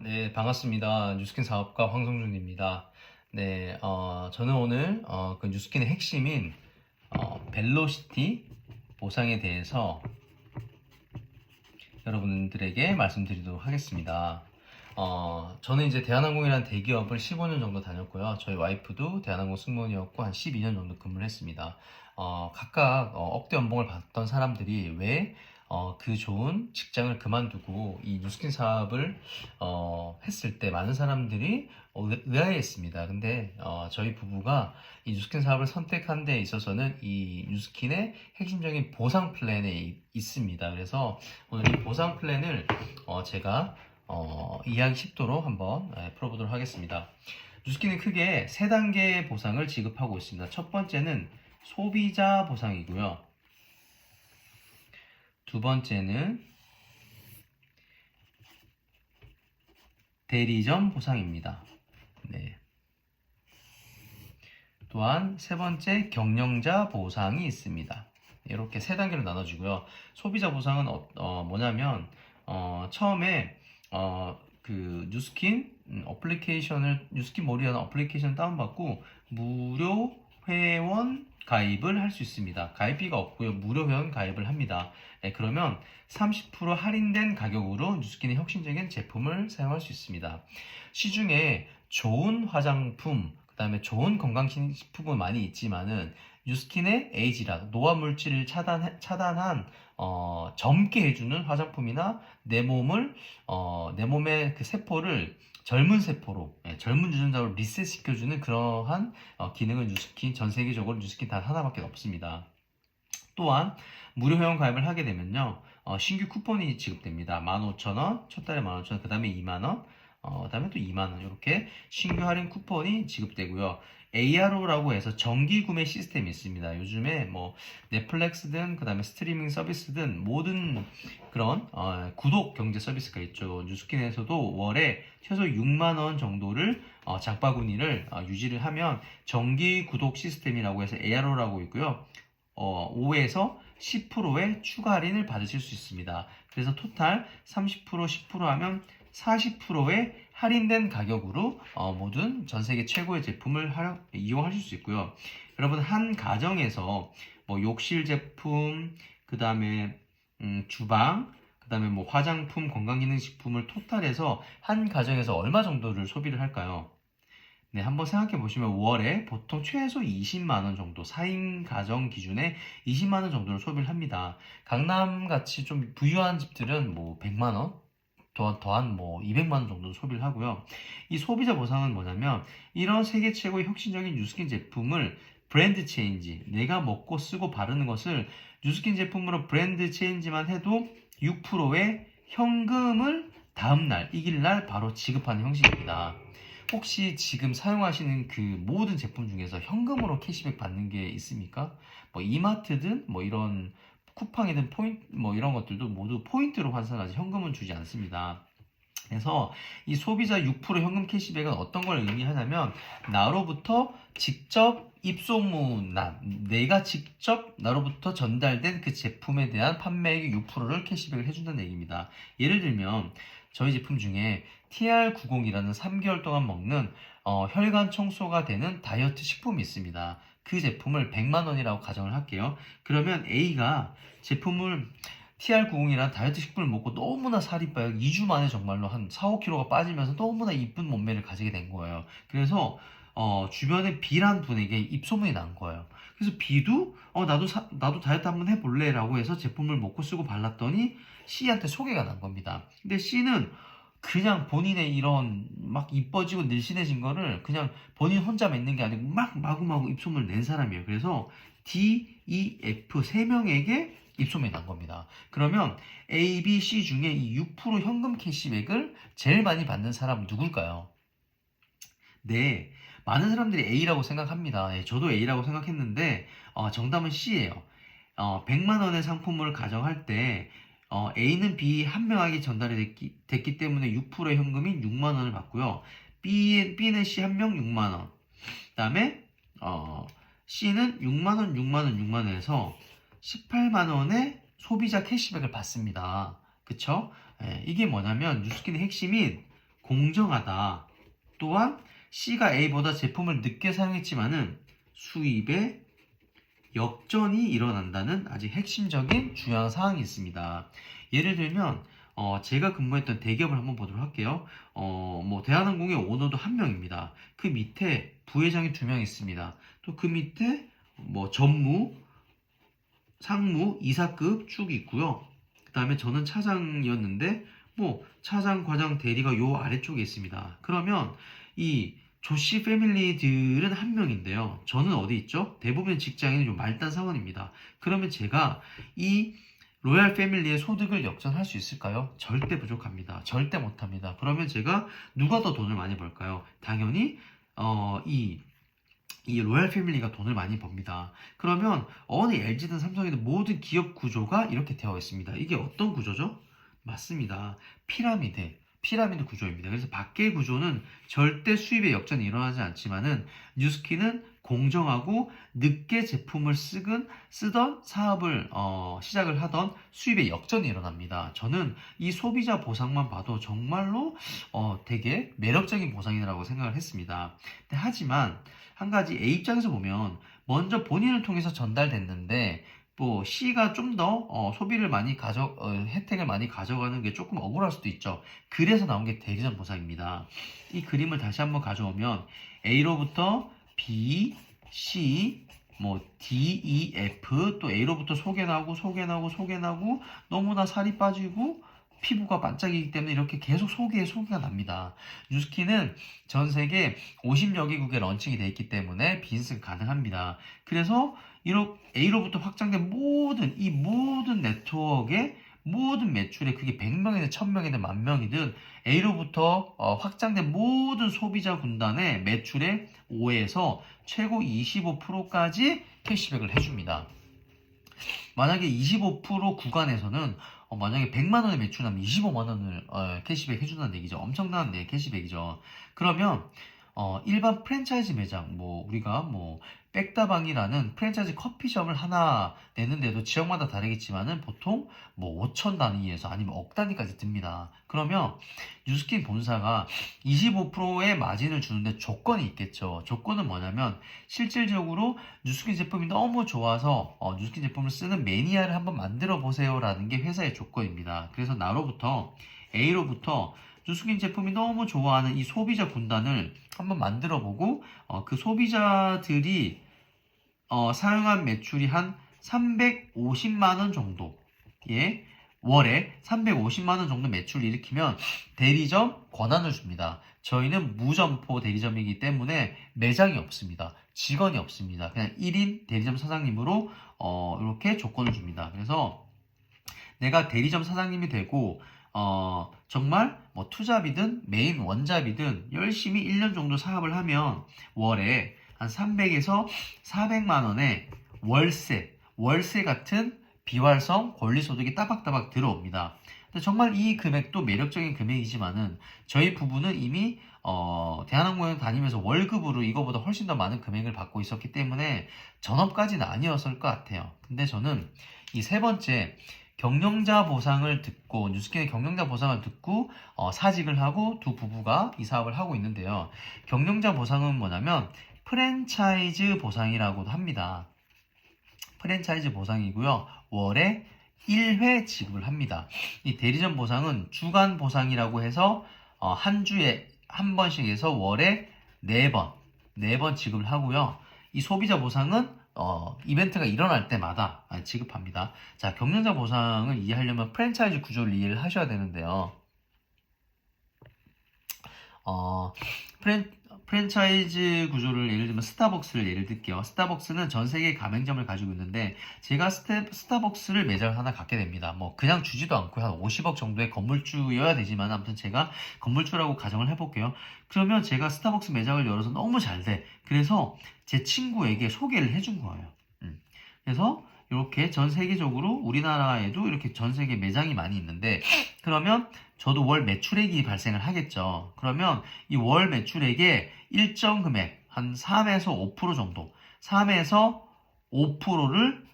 네, 반갑습니다. 뉴스킨 사업가 황성준입니다. 네, 어, 저는 오늘 어, 그 뉴스킨의 핵심인 어, 벨로시티 보상에 대해서 여러분들에게 말씀드리도록 하겠습니다. 어, 저는 이제 대한항공이라는 대기업을 15년 정도 다녔고요. 저희 와이프도 대한항공 승무원이었고 한 12년 정도 근무를 했습니다. 어, 각각 어, 억대 연봉을 받던 사람들이 왜 어, 그 좋은 직장을 그만두고 이 뉴스킨 사업을 어, 했을 때 많은 사람들이 어, 의- 의아해했습니다. 근데 어, 저희 부부가 이 뉴스킨 사업을 선택한 데 있어서는 이 뉴스킨의 핵심적인 보상 플랜에 이- 있습니다. 그래서 오늘 이 보상 플랜을 어, 제가 어, 이해하기 쉽도록 한번 예, 풀어보도록 하겠습니다. 뉴스킨은 크게 세 단계의 보상을 지급하고 있습니다. 첫 번째는 소비자 보상이고요. 두 번째는 대리점 보상입니다. 네. 또한 세 번째 경영자 보상이 있습니다. 이렇게 세 단계로 나눠지고요. 소비자 보상은 어, 어, 뭐냐면 어, 처음에 어, 그 뉴스킨 음, 어플리케이션을 뉴스킨 몰이라는 어플리케이션 다운받고 무료 회원 가입을 할 수 있습니다. 가입비가 없고요. 무료 회원 가입을 합니다. 네, 그러면 30% 할인된 가격으로 뉴스킨의 혁신적인 제품을 사용할 수 있습니다. 시중에 좋은 화장품, 그 다음에 좋은 건강식품은 많이 있지만은 뉴스킨의 에이지라 노화 물질을 차단 차단한 어, 젊게 해주는 화장품이나 내 몸을 어, 내 몸의 그 세포를 젊은 세포로 예, 젊은 유전자로 리셋 시켜주는 그러한 어, 기능을 뉴스킨 전 세계적으로 뉴스킨 단 하나밖에 없습니다. 또한 무료 회원 가입을 하게 되면요 어, 신규 쿠폰이 지급됩니다. 15,000원, 첫 달에 15,000원, 그 다음에 2만원, 어, 그 다음에 또 2만원 이렇게 신규 할인 쿠폰이 지급되고요. ARO라고 해서 정기 구매 시스템이 있습니다. 요즘에 뭐 넷플릭스든 그 다음에 스트리밍 서비스든 모든 그런 어, 구독 경제 서비스가 있죠. 뉴스킨에서도 월에 최소 6만 원 정도를 어, 장바구니를 어, 유지를 하면 정기 구독 시스템이라고 해서 ARO라고 있고요. 어, 5에서 10%의 추가 할인을 받으실 수 있습니다. 그래서 토탈 30% 10% 하면 40%의 할인된 가격으로 어, 모든 전 세계 최고의 제품을 활용- 이용하실 수 있고요. 여러분 한 가정에서 뭐 욕실 제품, 그 다음에 음, 주방, 그 다음에 뭐 화장품, 건강기능식품을 토탈해서 한 가정에서 얼마 정도를 소비를 할까요? 네, 한번 생각해 보시면 월에 보통 최소 20만 원 정도, 4인 가정 기준에 20만 원 정도를 소비를 합니다. 강남 같이 좀 부유한 집들은 뭐 100만 원, 더, 더한 뭐 200만 원 정도 소비를 하고요. 이 소비자 보상은 뭐냐면 이런 세계 최고의 혁신적인 뉴스킨 제품을 브랜드 체인지, 내가 먹고 쓰고 바르는 것을 뉴스킨 제품으로 브랜드 체인지만 해도 6%의 현금을 다음날, 이길날 바로 지급하는 형식입니다. 혹시 지금 사용하시는 그 모든 제품 중에서 현금으로 캐시백 받는 게 있습니까? 뭐 이마트든 뭐 이런 쿠팡이든 포인트 뭐 이런 것들도 모두 포인트로 환산하지 현금은 주지 않습니다. 그래서 이 소비자 6% 현금 캐시백은 어떤 걸 의미하냐면 나로부터 직접 입소문난 내가 직접 나로부터 전달된 그 제품에 대한 판매액의 6%를 캐시백을 해준다는 얘기입니다. 예를 들면 저희 제품 중에 TR90이라는 3개월 동안 먹는 어, 혈관 청소가 되는 다이어트 식품이 있습니다. 그 제품을 100만 원이라고 가정을 할게요. 그러면 A가 제품을 TR90이라는 다이어트 식품을 먹고 너무나 살이 빠요. 2주 만에 정말로 한 4, 5kg가 빠지면서 너무나 이쁜 몸매를 가지게 된 거예요. 그래서 어, 주변에 B란 분에게 입소문이 난 거예요. 그래서 B도 어, 나도 사- 나도 다이어트 한번 해볼래라고 해서 제품을 먹고 쓰고 발랐더니 C한테 소개가 난 겁니다. 근데 C는 그냥 본인의 이런 막 이뻐지고 늘씬해진 거를 그냥 본인 혼자 맺는 게 아니고 막 마구마구 입소문을 낸 사람이에요. 그래서 D, E, F 세 명에게 입소문이 난 겁니다. 그러면 A, B, C 중에 이 6% 현금 캐시백을 제일 많이 받는 사람은 누굴까요? 네, 많은 사람들이 A라고 생각합니다. 예, 저도 A라고 생각했는데 어, 정답은 C예요. 어, 100만 원의 상품을 가정할 때 어, A는 B 한 명에게 전달이 됐기, 됐기 때문에 6%의 현금인 6만 원을 받고요. B, B는 C 한 명 6만 원. 그다음에 어, C는 6만 원, 6만 원, 6만 원에서 18만 원의 소비자 캐시백을 받습니다. 그쵸? 예, 이게 뭐냐면 뉴스킨의 핵심인 공정하다. 또한 C가 A보다 제품을 늦게 사용했지만은 수입에 역전이 일어난다는 아주 핵심적인 중요한 사항이 있습니다. 예를 들면 어, 제가 근무했던 대기업을 한번 보도록 할게요. 어, 뭐 대한항공의 오너도 한 명입니다. 그 밑에 부회장이 두 명 있습니다. 또 그 밑에 뭐 전무, 상무, 이사급 쭉 있고요. 그 다음에 저는 차장이었는데 뭐 차장, 과장, 대리가 요 아래쪽에 있습니다. 그러면 이 조씨 패밀리들은 한 명인데요. 저는 어디 있죠? 대부분 직장인은 좀 말단 사원입니다. 그러면 제가 이 로얄 패밀리의 소득을 역전할 수 있을까요? 절대 부족합니다. 절대 못합니다. 그러면 제가 누가 더 돈을 많이 벌까요? 당연히 어, 이, 이 로얄 패밀리가 돈을 많이 법니다. 그러면 어느 LG든 삼성이든 모든 기업 구조가 이렇게 되어 있습니다. 이게 어떤 구조죠? 맞습니다. 피라미드. 피라미드 구조입니다. 그래서 밖의 구조는 절대 수입의 역전이 일어나지 않지만은 뉴스키는 공정하고 늦게 제품을 쓰건 쓰던 사업을 어, 시작을 하던 수입의 역전이 일어납니다. 저는 이 소비자 보상만 봐도 정말로 어, 되게 매력적인 보상이라고 생각을 했습니다. 하지만 한 가지 A 입장에서 보면 먼저 본인을 통해서 전달됐는데 뭐 C가 좀더 소비를 많이 가져 어, 혜택을 많이 가져가는 게 조금 억울할 수도 있죠. 그래서 나온 게 대리점 보상입니다. 이 그림을 다시 한번 가져오면 A로부터 B, C, 뭐 D, E, F 또 A로부터 속에 나고 속에 나고 속에 나고 너무나 살이 빠지고 피부가 반짝이기 때문에 이렇게 계속 소개에 소개가 납니다. 뉴스키는 전 세계 50여 개국에 런칭이 되어 있기 때문에 비즈니스가 가능합니다. 그래서 A로부터 확장된 모든 이 모든 네트워크의 모든 매출에 그게 100명이든 1000명이든 만 명이든 A로부터 어, 확장된 모든 소비자 군단의 매출의 5에서 최고 25%까지 캐시백을 해줍니다. 만약에 25% 구간에서는 어, 만약에 100만 원의 매출하면 25만 원을 어, 캐시백 해준다는 얘기죠. 엄청난 네, 캐시백이죠. 그러면 어, 일반 프랜차이즈 매장, 뭐 우리가 뭐 백다방이라는 프랜차이즈 커피점을 하나 내는데도 지역마다 다르겠지만은 보통 뭐 5천 단위에서 아니면 억 단위까지 듭니다. 그러면 뉴스킨 본사가 25%의 마진을 주는데 조건이 있겠죠. 조건은 뭐냐면 실질적으로 뉴스킨 제품이 너무 좋아서 어, 뉴스킨 제품을 쓰는 매니아를 한번 만들어 보세요라는 게 회사의 조건입니다. 그래서 나로부터 A로부터 뉴스킨 제품이 너무 좋아하는 이 소비자 군단을 한번 만들어 보고 어, 그 소비자들이 어, 사용한 매출이 한 350만 원 정도의 월에 350만 원 정도 매출을 일으키면 대리점 권한을 줍니다. 저희는 무점포 대리점이기 때문에 매장이 없습니다. 직원이 없습니다. 그냥 1인 대리점 사장님으로 어, 이렇게 조건을 줍니다. 그래서 내가 대리점 사장님이 되고 어, 정말 뭐 투잡이든 메인 원잡이든 열심히 1년 정도 사업을 하면 월에 한 300에서 400만 원의 월세, 월세 같은 비활성 권리소득이 따박따박 들어옵니다. 정말 이 금액도 매력적인 금액이지만은 저희 부부는 이미 어, 대한항공에 다니면서 월급으로 이거보다 훨씬 더 많은 금액을 받고 있었기 때문에 전업까지는 아니었을 것 같아요. 근데 저는 이 세 번째 경영자 보상을 듣고 뉴스킨의 경영자 보상을 듣고 어, 사직을 하고 두 부부가 이 사업을 하고 있는데요. 경영자 보상은 뭐냐면 프랜차이즈 보상이라고도 합니다. 프랜차이즈 보상이고요. 월에 1회 지급을 합니다. 이 대리점 보상은 주간 보상이라고 해서 어, 한 주에 한 번씩 해서 월에 4번, 4번 지급을 하고요. 이 소비자 보상은 어, 이벤트가 일어날 때마다 아, 지급합니다. 자, 경영자 보상을 이해하려면 프랜차이즈 구조를 이해를 하셔야 되는데요. 어, 프랜, 프랜차이즈 구조를 예를 들면 스타벅스를 예를 들게요. 스타벅스는 전 세계 가맹점을 가지고 있는데 제가 스타, 스타벅스를 매장을 하나 갖게 됩니다. 뭐 그냥 주지도 않고 한 50억 정도의 건물주여야 되지만 아무튼 제가 건물주라고 가정을 해볼게요. 그러면 제가 스타벅스 매장을 열어서 너무 잘 돼. 그래서 제 친구에게 소개를 해준 거예요. 음. 그래서 이렇게 전 세계적으로 우리나라에도 이렇게 전 세계 매장이 많이 있는데 그러면 저도 월 매출액이 발생을 하겠죠. 그러면 이 월 매출액의 일정 금액 한 3에서 5% 정도 3에서 5%를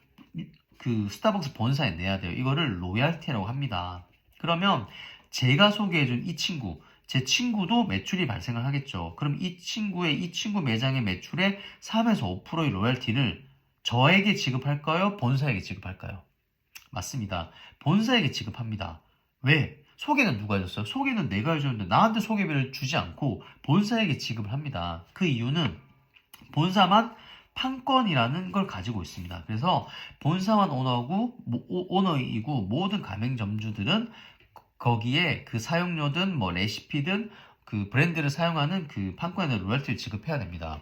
그 스타벅스 본사에 내야 돼요. 이거를 로얄티라고 합니다. 그러면 제가 소개해준 이 친구 제 친구도 매출이 발생을 하겠죠. 그럼 이 친구의 이 친구 매장의 매출의 3에서 5%의 로열티를 저에게 지급할까요? 본사에게 지급할까요? 맞습니다. 본사에게 지급합니다. 왜? 소개는 누가 해줬어요? 소개는 내가 해줬는데 나한테 소개비를 주지 않고 본사에게 지급을 합니다. 그 이유는 본사만 판권이라는 걸 가지고 있습니다. 그래서 본사만 오너고 오너이고 모든 가맹점주들은 거기에 그 사용료든 뭐 레시피든 그 브랜드를 사용하는 그 판권에 대한 로열티를 지급해야 됩니다.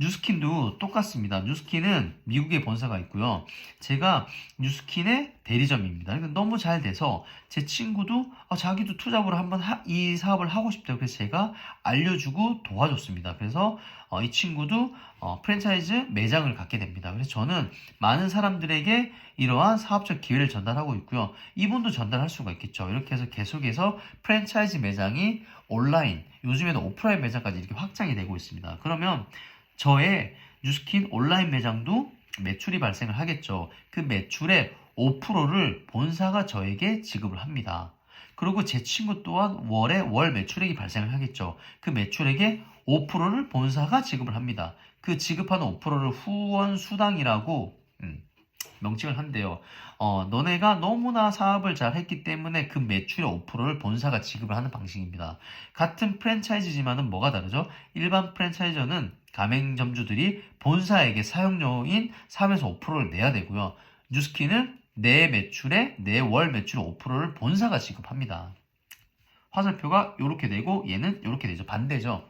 뉴스킨도 똑같습니다. 뉴스킨은 미국에 본사가 있고요. 제가 뉴스킨의 대리점입니다. 이건 너무 잘 돼서 제 친구도 아, 자기도 투잡으로 한번 하- 이 사업을 하고 싶대요. 그래서 제가 알려주고 도와줬습니다. 그래서 어, 이 친구도 어, 프랜차이즈 매장을 갖게 됩니다. 그래서 저는 많은 사람들에게 이러한 사업적 기회를 전달하고 있고요. 이분도 전달할 수가 있겠죠. 이렇게 해서 계속해서 프랜차이즈 매장이 온라인, 요즘에는 오프라인 매장까지 이렇게 확장이 되고 있습니다. 그러면 저의 뉴스킨 온라인 매장도 매출이 발생을 하겠죠. 그 매출의 5%를 본사가 저에게 지급을 합니다. 그리고 제 친구 또한 월에 월 매출액이 발생을 하겠죠. 그 매출액의 5%를 본사가 지급을 합니다. 그 지급하는 5%를 후원 수당이라고 음, 명칭을 한대요. 어, 너네가 너무나 사업을 잘 했기 때문에 그 매출의 5%를 본사가 지급을 하는 방식입니다. 같은 프랜차이즈지만은 뭐가 다르죠? 일반 프랜차이저는 가맹점주들이 본사에게 사용료인 3에서 5%를 내야 되고요. 뉴스키는 내 매출의 내월 매출 5%를 본사가 지급합니다. 화살표가 이렇게 되고 얘는 이렇게 되죠. 반대죠.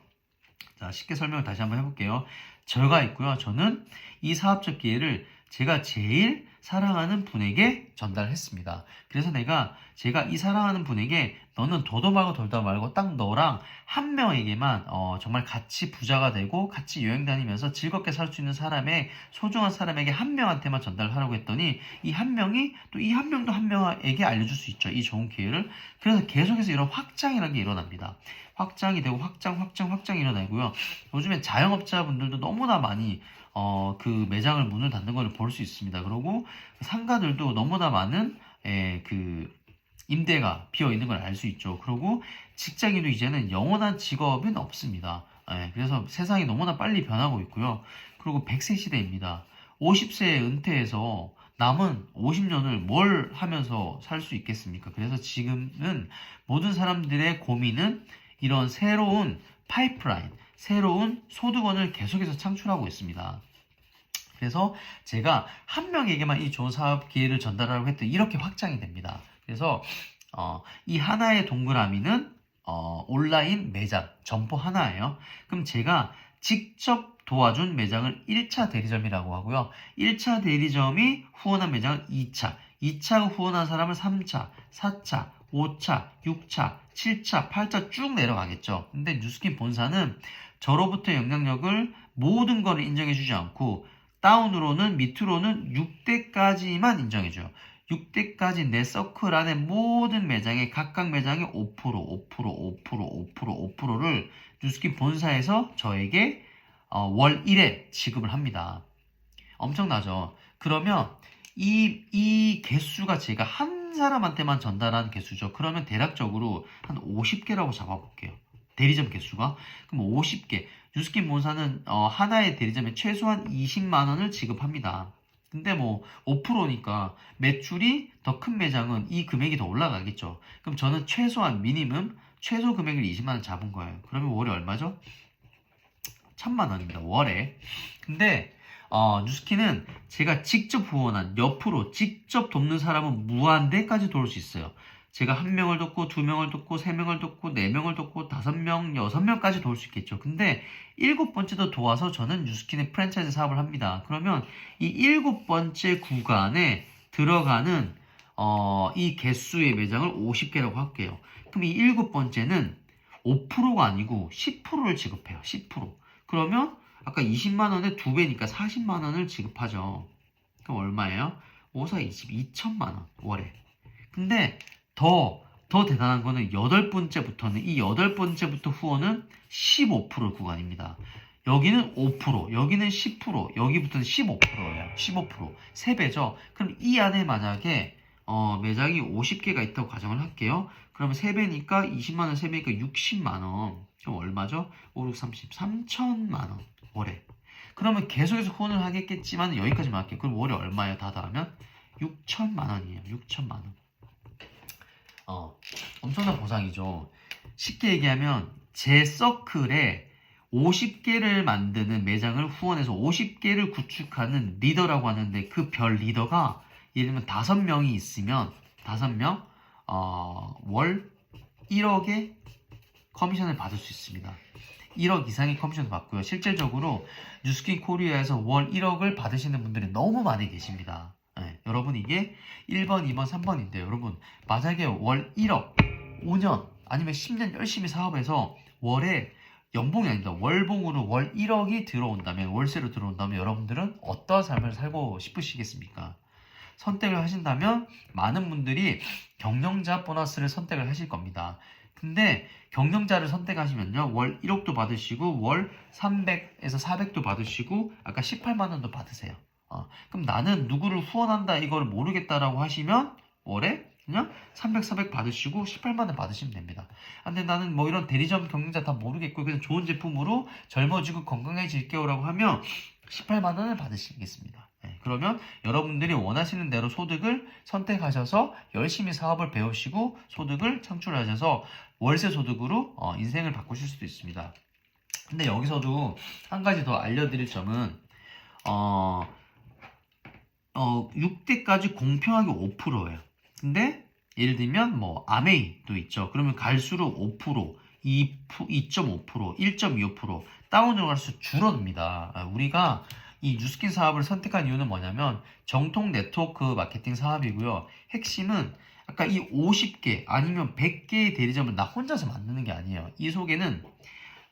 자, 쉽게 설명을 다시 한번 해볼게요. 저가 있고요. 저는 이 사업적 기회를 제가 제일 사랑하는 분에게 전달했습니다. 그래서 내가 제가 이 사랑하는 분에게 너는 도도 말고 돌도 말고 딱 너랑 한 명에게만 어, 정말 같이 부자가 되고 같이 여행 다니면서 즐겁게 살 수 있는 사람의 소중한 사람에게 한 명한테만 전달하라고 했더니 이 한 명이 또 이 한 명도 한 명에게 알려줄 수 있죠. 이 좋은 기회를. 그래서 계속해서 이런 확장이라는 게 일어납니다. 확장이 되고 확장, 확장, 확장이 일어나고요. 요즘에 자영업자분들도 너무나 많이 어, 그 매장을 문을 닫는 걸볼수 있습니다. 그리고 상가들도 너무나 많은 에, 그 임대가 비어 있는 걸 알 수 있죠. 그리고 직장인도 이제는 영원한 직업은 없습니다. 예, 그래서 세상이 너무나 빨리 변하고 있고요. 그리고 100세 시대입니다. 50세에 은퇴해서 남은 50년을 뭘 하면서 살 수 있겠습니까? 그래서 지금은 모든 사람들의 고민은 이런 새로운 파이프라인, 새로운 소득원을 계속해서 창출하고 있습니다. 그래서 제가 한 명에게만 이 좋은 사업 기회를 전달하려고 했더니 이렇게 확장이 됩니다. 그래서 어, 이 하나의 동그라미는 어, 온라인 매장, 점포 하나예요. 그럼 제가 직접 도와준 매장을 1차 대리점이라고 하고요. 1차 대리점이 후원한 매장을 2차, 2차 후원한 사람을 3차, 4차, 5차, 6차, 7차, 8차 쭉 내려가겠죠. 근데 뉴스킨 본사는 저로부터 영향력을 모든 거를 인정해주지 않고 다운으로는 밑으로는 6대까지만 인정해줘요. 6대까지 내 서클 안에 모든 매장에 각각 매장에 5%, 5%, 5%, 5%, 5%를 뉴스킨 본사에서 저에게 어, 월 1회 지급을 합니다. 엄청나죠? 그러면 이, 이 개수가 제가 한 사람한테만 전달한 개수죠. 그러면 대략적으로 한 50개라고 잡아볼게요. 대리점 개수가. 그럼 50개. 뉴스킨 본사는 어, 하나의 대리점에 최소한 20만 원을 지급합니다. 근데 뭐 5%니까 매출이 더 큰 매장은 이 금액이 더 올라가겠죠. 그럼 저는 최소한 미니멈 최소 금액을 20만 원 잡은 거예요. 그러면 월에 얼마죠? 천만 원입니다. 월에. 근데 어, 뉴스키는 제가 직접 후원한 옆으로 직접 돕는 사람은 무한대까지 도울 수 있어요. 제가 한 명을 돕고 두 명을 돕고 세 명을 돕고 네 명을 돕고 다섯 명, 여섯 명까지 도울 수 있겠죠. 근데 일곱 번째도 도와서 저는 뉴스킨의 프랜차이즈 사업을 합니다. 그러면 이 일곱 번째 구간에 들어가는 어, 이 개수의 매장을 50개라고 할게요. 그럼 이 일곱 번째는 5%가 아니고 10%를 지급해요. 10%. 그러면 아까 20만 원에 두 배니까 40만 원을 지급하죠. 그럼 얼마예요? 5사 20, 2천만 원 월에. 근데 더, 더 대단한 거는 여덟 번째부터는 이 여덟 번째부터 후원은 15% 구간입니다. 여기는 5%, 여기는 10%, 여기부터는 15%예요. 15%. 3배죠. 그럼 이 안에 만약에 어, 매장이 50개가 있다고 가정을 할게요. 그러면 3배니까 20만원 3배니까 60만원. 그럼 얼마죠? 5, 6, 30, 3천만원. 월에. 그러면 계속해서 후원을 하겠겠지만 여기까지만 할게요. 그럼 월에 얼마예요? 다 더하면 6천만 원이에요. 6천만 원. 어, 엄청난 보상이죠. 쉽게 얘기하면 제 서클에 50개를 만드는 매장을 후원해서 50개를 구축하는 리더라고 하는데 그 별 리더가 예를 들면 5명이 있으면 5명 어, 월 1억의 커미션을 받을 수 있습니다. 1억 이상의 커미션을 받고요. 실질적으로 뉴스킨 코리아에서 월 1억을 받으시는 분들이 너무 많이 계십니다. 네, 여러분 이게 1번, 2번, 3번인데요. 여러분 만약에 월 1억 5년 아니면 10년 열심히 사업해서 월에 연봉이 아닙니다. 월봉으로 월 1억이 들어온다면 월세로 들어온다면 여러분들은 어떠한 삶을 살고 싶으시겠습니까? 선택을 하신다면 많은 분들이 경영자 보너스를 선택을 하실 겁니다. 근데 경영자를 선택하시면요. 월 1억도 받으시고 월 300에서 400도 받으시고 아까 18만 원도 받으세요. 어, 그럼 나는 누구를 후원한다 이걸 모르겠다라고 하시면 월에 그냥 300, 400 받으시고 18만 원 받으시면 됩니다. 아, 근데 나는 뭐 이런 대리점 경영자 다 모르겠고 그냥 좋은 제품으로 젊어지고 건강해질게요라고 하면 18만 원을 받으시겠습니다. 네, 그러면 여러분들이 원하시는 대로 소득을 선택하셔서 열심히 사업을 배우시고 소득을 창출하셔서 월세 소득으로 어, 인생을 바꾸실 수도 있습니다. 근데 여기서도 한 가지 더 알려드릴 점은 어, 어 6대까지 공평하게 5%예요. 근데 예를 들면 뭐 아메이도 있죠. 그러면 갈수록 5%, 2, 2.5%, 1.25% 다운으로 갈수록 줄어듭니다. 아, 우리가 이 뉴스킨 사업을 선택한 이유는 뭐냐면 정통 네트워크 마케팅 사업이고요. 핵심은 아까 이 50개 아니면 100개의 대리점을 나 혼자서 만드는 게 아니에요. 이 속에는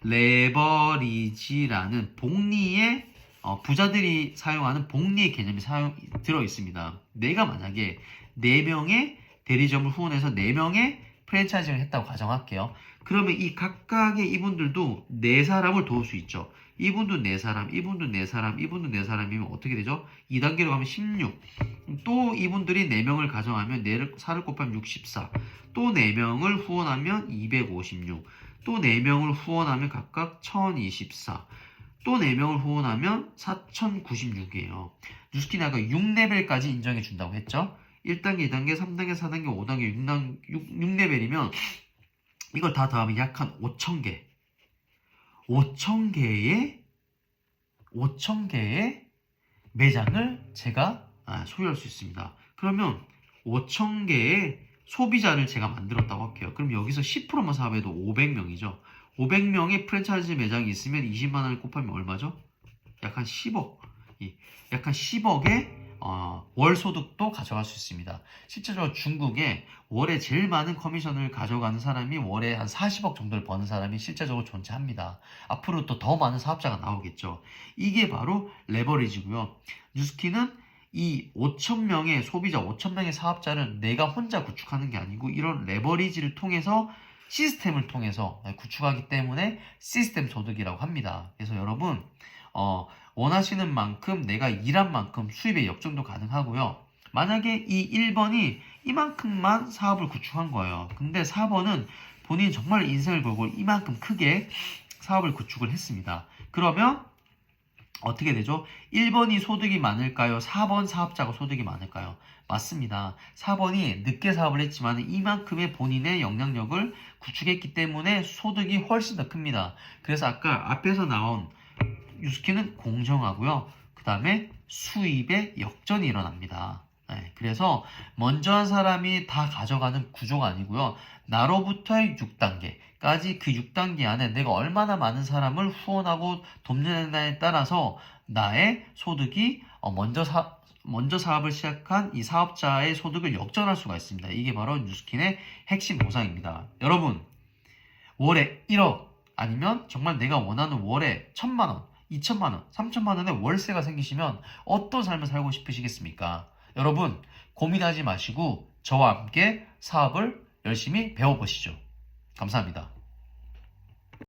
레버리지라는 복리의 어, 부자들이 사용하는 복리의 개념이 사용 들어 있습니다. 내가 만약에 4명의 대리점을 후원해서 4명의 프랜차이즈를 했다고 가정할게요. 그러면 이 각각의 이분들도 4사람을 도울 수 있죠. 이분도 4사람, 이분도 4사람, 이분도 4사람이면 어떻게 되죠? 2단계로 가면 16. 또 이분들이 4명을 가정하면 4를, 4를 곱하면 64. 또 4명을 후원하면 256. 또 4명을 후원하면 각각 1024. 또 4명을 후원하면 4096이에요. 뉴스킨 아까 6레벨까지 인정해 준다고 했죠? 1단계, 2단계, 3단계, 4단계, 5단계, 6단, 6, 6레벨이면 이걸 다 더하면 약 한 5,000개. 5,000개의 5,000개의 매장을 제가 아, 소유할 수 있습니다. 그러면 5,000개의 소비자를 제가 만들었다고 할게요. 그럼 여기서 10%만 사업해도 500명이죠. 500명의 프랜차이즈 매장이 있으면 20만 원을 곱하면 얼마죠? 약 한 10억. 약 한 10억의 어, 월 소득도 가져갈 수 있습니다. 실제로 중국에 월에 제일 많은 커미션을 가져가는 사람이 월에 한 40억 정도를 버는 사람이 실제적으로 존재합니다. 앞으로 또 더 많은 사업자가 나오겠죠. 이게 바로 레버리지고요. 뉴스키는 이 5천 명의 소비자, 5천 명의 사업자를 내가 혼자 구축하는 게 아니고 이런 레버리지를 통해서 시스템을 통해서 구축하기 때문에 시스템 소득이라고 합니다. 그래서 여러분, 어, 원하시는 만큼 내가 일한 만큼 수입의 역정도 가능하고요. 만약에 이 1번이 이만큼만 사업을 구축한 거예요. 근데 4번은 본인이 정말 인생을 걸고 이만큼 크게 사업을 구축을 했습니다. 그러면 어떻게 되죠? 1번이 소득이 많을까요? 4번 사업자가 소득이 많을까요? 맞습니다. 4번이 늦게 사업을 했지만 이만큼의 본인의 영향력을 구축했기 때문에 소득이 훨씬 더 큽니다. 그래서 아까 앞에서 나온 유스키는 공정하고요. 그 다음에 수입의 역전이 일어납니다. 네, 그래서 먼저 한 사람이 다 가져가는 구조가 아니고요. 나로부터의 6단계까지 그 6단계 안에 내가 얼마나 많은 사람을 후원하고 돕느냐에 따라서 나의 소득이 어, 먼저 사, 먼저 사업을 시작한 이 사업자의 소득을 역전할 수가 있습니다. 이게 바로 뉴스킨의 핵심 보상입니다. 여러분, 월에 1억 아니면 정말 내가 원하는 월에 1000만 원, 2천만 원, 3천만 원의 월세가 생기시면 어떤 삶을 살고 싶으시겠습니까? 여러분 고민하지 마시고 저와 함께 사업을 열심히 배워보시죠. 감사합니다.